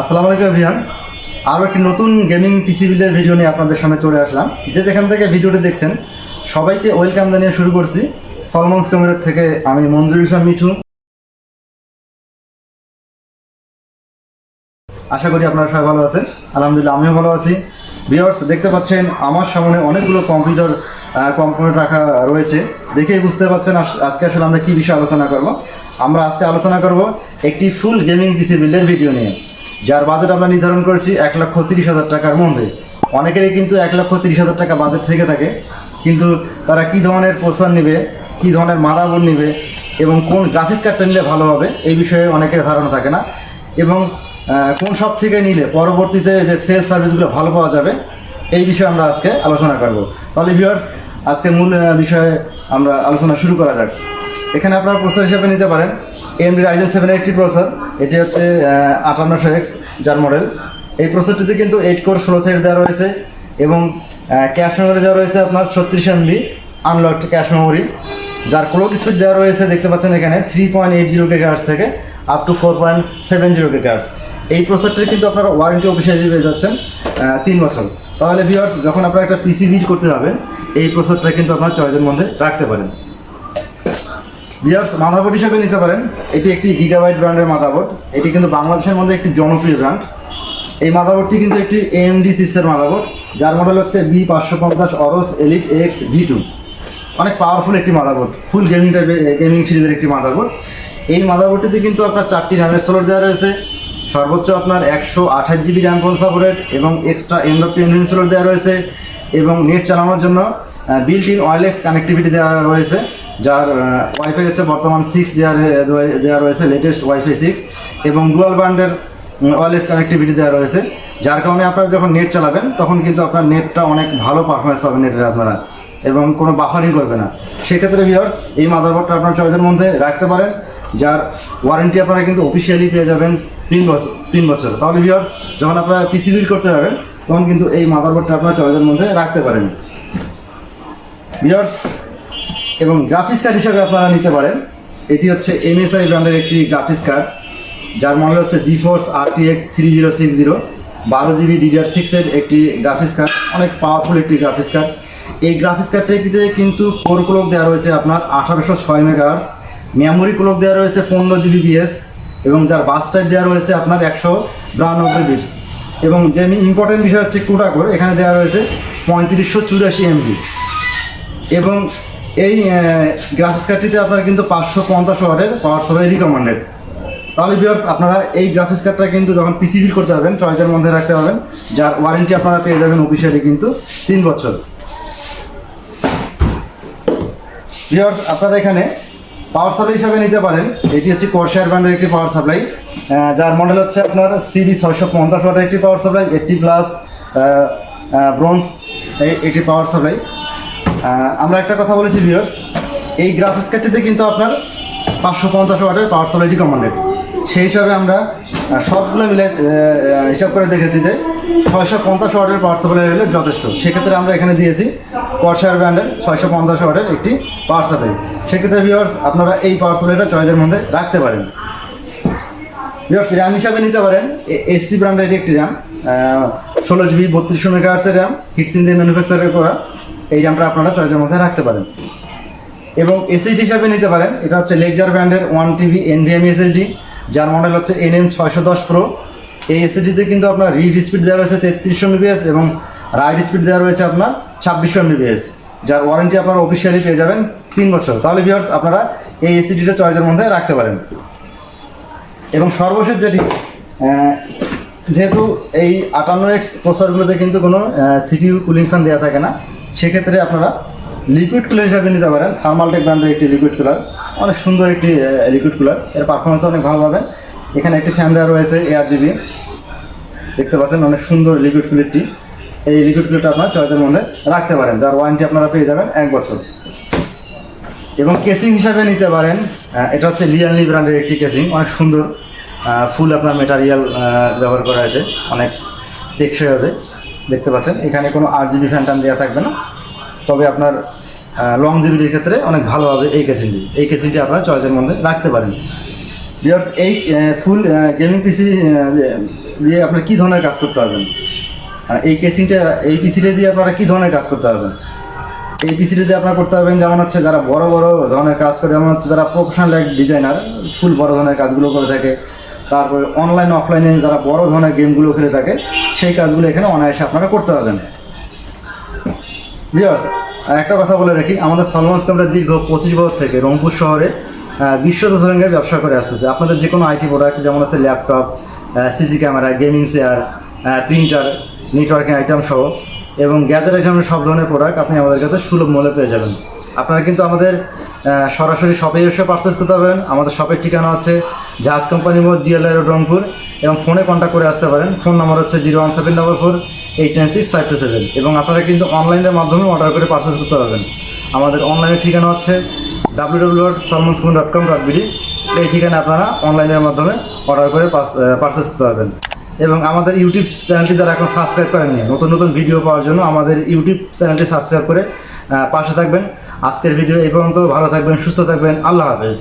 আসসালামু আলাইকুম ভিয়ান আরও একটি নতুন গেমিং পিসি বিলের ভিডিও নিয়ে আপনাদের সামনে চলে আসলাম। যে যেখান থেকে ভিডিওটি দেখছেন, সবাইকে ওয়েলকাম জানিয়ে শুরু করছি। সলমন্স কমিরের থেকে আমি মঞ্জুর ইসলাম মিঠু। আশা করি আপনারা সবাই ভালো আছেন। আলহামদুলিল্লাহ, আমিও ভালো আছি। ভিওর্স দেখতে পাচ্ছেন, আমার সামনে অনেকগুলো কম্পিউটার কম্পিউটার রাখা রয়েছে। দেখেই বুঝতে পারছেন আজকে আসলে আমরা কী বিষয়ে আলোচনা করব। আমরা আজকে আলোচনা করব একটি ফুল গেমিং পিসি বিল্ডের ভিডিও নিয়ে। যার বাজেট আমরা নির্ধারণ করেছি এক লক্ষ তিরিশ হাজার টাকার মধ্যে। অনেকেরই কিন্তু এক লক্ষ তিরিশ হাজার টাকা বাজেট থেকে থাকে। কিন্তু তারা কী ধরনের প্রসেসর নেবে, কী ধরনের মাদাবোর্ড নেবে এবং কোন গ্রাফিক্স কার্ডটা নিলে ভালো হবে, এই বিষয়ে অনেকের ধারণা থাকে না। এবং কোন সব থেকে নিলে পরবর্তীতে যে সেল সার্ভিসগুলো ভালো পাওয়া যাবে, এই বিষয়ে আমরা আজকে আলোচনা করব। তাহলে ভিউয়ার্স আজকে মূল বিষয়ে আমরা আলোচনা শুরু করা যাক। এখানে আপনারা প্রসেসর হিসেবে নিতে পারেন। AMD Ryzen seven eighty processor এটি হচ্ছে আটান্নশো এক্স যার মডেল এই প্রসেসরটিতে কিন্তু এইট কোর ষোলো থ্রেড দেওয়া রয়েছে এবং ক্যাশ মেমোরি দেওয়া রয়েছে আপনার ছত্রিশ এমবি আনলকড ক্যাশ মেমোরি যার ক্লোক স্পিড দেওয়া রয়েছে দেখতে পাচ্ছেন এখানে three point eight zero K থেকে up to four point seven zero K এই প্রসেসরটি কিন্তু আপনারা ওয়ারেন্টি অফিসিয়ালি পেয়ে যাচ্ছেন তিন বছর। তাহলে ভিউয়ার্স যখন আপনারা একটা পিসি বিল করতে যাবেন, এই প্রসেসরটা কিন্তু আপনার চয়েসের মধ্যে রাখতে পারেন। ভিউয়ার্স মাদাবোর্ড হিসেবে নিতে পারেন। এটি একটি গিগাবাইট ব্র্যান্ডের মাদাবোর্ড এটি কিন্তু বাংলাদেশের মধ্যে একটি জনপ্রিয় ব্র্যান্ড এই মাদাবোর্ডটি কিন্তু একটি এএমডি সিপসের মাদাবোর্ড যার মডেল হচ্ছে বি পাঁচশো পঞ্চাশ Aorus elite X V two অনেক পাওয়ারফুল একটি মাদারবোর্ড ফুল গেমিং টাইপের গেমিং সিরিজের একটি মাদারবোর্ড এই মাদারবোর্ডটিতে কিন্তু আপনার চারটি র্যামের সোলার দেওয়া রয়েছে। সর্বোচ্চ আপনার একশো আঠাশ জিবি র্যাম ফোন এবং এক্সট্রা এম ডট এনভিন সোলার দেওয়া রয়েছে এবং নেট চালানোর জন্য বিল্ট ইন ওয়ারলেস কানেক্টিভিটি দেওয়া রয়েছে। যার ওয়াইফাই হচ্ছে বর্তমান সিক্স দেওয়া দেওয়া রয়েছে লেটেস্ট ওয়াইফাই সিক্স এবং ডুয়াল ব্যান্ডের ওয়ারলেস কানেক্টিভিটি দেওয়া রয়েছে, যার কারণে আপনারা যখন নেট চালাবেন, তখন কিন্তু আপনার নেটটা অনেক ভালো পারফরমেন্স পাবেন নেটের আপনারা, এবং কোনো বাফারিং করবে না। সেক্ষেত্রে ভিওর্স এই মাদারবোর্ডটা আপনার চয়েসের মধ্যে রাখতে পারেন, যার ওয়ারেন্টি আপনারা কিন্তু অফিসিয়ালি পেয়ে যাবেন তিন বছর তিন বছর। তাহলে ভিওর্স যখন আপনারা পিসি বিল করতে যাবেন, তখন কিন্তু এই মাদারবোর্ডটা আপনার চয়েসের মধ্যে রাখতে পারেন। ভিওর্স এবং গ্রাফিক্স কার্ড হিসাবে আপনারা নিতে পারেন। এটি হচ্ছে এমএসআই ব্র্যান্ডের একটি গ্রাফিক্স কার্ড যার মডেল হচ্ছে GeForce R T X three zero six zero বারো জিবি ডিডিআর সিক্সের একটি গ্রাফিক্স কার্ড অনেক পাওয়ারফুল একটি গ্রাফিক্স কার্ড এই গ্রাফিক্স কার্ডটিতে কিন্তু কোর ক্লক দেওয়া রয়েছে আপনার আঠারোশো ছয় মেগাহার্স মেমোরি ক্লক দেওয়া রয়েছে পনেরো জিবি বিএস এবং যার বাস টাইপ দেওয়া রয়েছে আপনার একশো বিরানব্বই বিটস এবং যে ইম্পর্টেন্ট বিষয় হচ্ছে কোর এখানে দেওয়া রয়েছে পঁয়ত্রিশশো চুরাশি এমবি এবং এই গ্রাফিক্স কার্ডটিতে আপনার কিন্তু পাঁচশো পঞ্চাশ ওয়াটের পাওয়ার সাপ্লাই রিকমান্ডেড তাহলে ভিউয়ার্স আপনারা এই গ্রাফিক্স কার্ডটা কিন্তু যখন পিসি বিল করতে যাবেন চয়েসের মধ্যে রাখতে পারবেন, যার ওয়ারেন্টি আপনারা পেয়ে যাবেন অফিসিয়ালি কিন্তু তিন বছর। ভিউয়ার্স আপনারা এখানে পাওয়ার সাপ্লাই হিসাবে নিতে পারেন। এটি হচ্ছে কোরশায়ার ব্র্যান্ডের একটি পাওয়ার সাপ্লাই যার মডেল হচ্ছে আপনার সিবি ছয়শো পঞ্চাশ ওয়াটের একটি power supply eighty plus bronze একটি পাওয়ার সাপ্লাই আমরা একটা কথা বলেছি ভিউয়ার্স এই গ্রাফিক্স কার্ডটিতে কিন্তু আপনার পাঁচশো পঞ্চাশ ওয়াটের পাওয়ার সাপ্লাই রিকমান্ডেড সেই হিসাবে আমরা সবগুলো মিলে হিসাব করে দেখেছি যে ছয়শো পঞ্চাশ ওয়াটের পাওয়ার সাপ্লাই হলে যথেষ্ট। সেক্ষেত্রে আমরা এখানে দিয়েছি কর্সার ব্র্যান্ডের ছয়শো পঞ্চাশ ওয়াটের একটি পাওয়ার সাপ্লাই সেক্ষেত্রে ভিউয়ার্স আপনারা এই পাওয়ার সাপ্লাইটা চয়েসের মধ্যে রাখতে পারেন। ভিওর্স র্যাম হিসাবে নিতে পারেন। এসপি ব্র্যান্ডের একটি র্যাম ষোলো জিবি বত্রিশশো মেগাহার্সের র্যাম হিটসিন দিয়ে ম্যানুফ্যাকচারের করা। এই র্যামটা আপনারা চয়েসের মধ্যে রাখতে পারেন। এবং এসএসডি হিসাবে নিতে পারেন। এটা হচ্ছে লেকজার ব্র্যান্ডের ওয়ান টিভি এনভিএম এসএসডি যার মডেল হচ্ছে এন এম ছয়শো দশ প্রো এই এসএসডিতে কিন্তু আপনার রিড স্পিড দেওয়া রয়েছে তেত্রিশশো এমবিএস এবং রাইড স্পিড দেওয়া রয়েছে আপনার ছাব্বিশশো এমবিএস যার ওয়ারেন্টি আপনারা অফিসিয়ালি পেয়ে যাবেন তিন বছর। তাহলে ভিউয়ার্স আপনারা এই এসএসডিটা চয়েসের মধ্যে রাখতে পারেন। এবং সর্বশেষ যেটি যেহেতু এই আটান্ন এক্স প্রসেসরগুলোতে কিন্তু কোনো সিপিইউ কুলিং ফ্যান দেওয়া থাকে না সেক্ষেত্রে আপনারা লিকুইড কুলার হিসাবে নিতে পারেন। থার্মালটেক ব্র্যান্ডের একটি লিকুইড কুলার অনেক সুন্দর একটি লিকুইড কুলার এর পারফরমেন্স অনেক ভালো পাবেন। এখানে একটি ফ্যান দেওয়া রয়েছে এয়ার জিবি দেখতে পাচ্ছেন, অনেক সুন্দর লিকুইড কুলারটি এই লিকুইড কুলারটা আপনার চয়েসের মধ্যে রাখতে পারেন। যার ওয়ারেন্টি আপনারা পেয়ে যাবেন এক বছর। এবং কেসিং হিসাবে নিতে পারেন এটা হচ্ছে লিয়ানলি ব্র্যান্ডের একটি কেসিং অনেক সুন্দর ফুল আপনার মেটারিয়াল ব্যবহার করা হয়েছে। অনেক টেকসই হবে। দেখতে পাচ্ছেন। এখানে কোনো আট জিবি ফ্যানটান দেওয়া থাকবে না। তবে আপনার লং জিবিটির ক্ষেত্রে অনেক ভালো হবে এই কেসিংটি এই কেসিংটি আপনারা চয়েসের মধ্যে রাখতে পারেন। বিয়ার এই ফুল গেমিং পিসি দিয়ে আপনার কী ধরনের কাজ করতে পারবেন? আর এই কেসিংটা এই পিসিটা দিয়ে আপনারা কী ধরনের কাজ করতে পারবেন? এই পিসিটা দিয়ে আপনারা করতে পারবেন যেমন হচ্ছে যারা বড় বড় ধরনের কাজ করে, যেমন হচ্ছে যারা প্রফেশনাল এক ডিজাইনার ফুল বড় ধরনের কাজগুলো করে থাকে। তারপরে অনলাইন অফলাইনে যারা বড় ধরনের গেমগুলো খেলে থাকে সেই কাজগুলো এখানে অনায়াসে আপনারা করতে পারবেন। আর একটা কথা বলে রাখি আমাদের সলমন্স ক্যামেরা দীর্ঘ পঁচিশ বছর থেকে রংপুর শহরে আহ, বিশ্বত সঙ্গে ব্যবসা করে আসতেছে। আপনাদের যে কোনো আইটি প্রোডাক্ট যেমন হচ্ছে laptop CC camera gaming chair printer networking item সহ এবং গ্যাজেট আইটেম সব ধরনের প্রোডাক্ট আপনি আমাদের কাছে সুলভ মূল্যে পেয়ে যাবেন। আপনারা কিন্তু আমাদের সরাসরি শপে এসে পারচেস করতে পারবেন। আমাদের শপের ঠিকানা হচ্ছে জাহাজ কোম্পানি মোড় জিএলআই রোড রংপুর এবং ফোনে কন্ট্যাক্ট করে আসতে পারেন। ফোন নাম্বার হচ্ছে zero one seven double four eight nine six five two seven এবং আপনারা কিন্তু অনলাইনের মাধ্যমে অর্ডার করে পারচেস করতে পারবেন। আমাদের অনলাইনের ঠিকানা হচ্ছে W W dot school dot com dot BD এই ঠিকানা আপনারা অনলাইনের মাধ্যমে অর্ডার করে পারচেস করতে পারবেন। এবং আমাদের ইউটিউব চ্যানেলটি যারা এখন সাবস্ক্রাইব করেননি, নতুন নতুন ভিডিও পাওয়ার জন্য আমাদের ইউটিউব চ্যানেলটি সাবস্ক্রাইব করে পাশে থাকবেন। আজকের ভিডিও এই পর্যন্ত। ভালো থাকবেন, সুস্থ থাকবেন। আল্লাহ হাফেজ।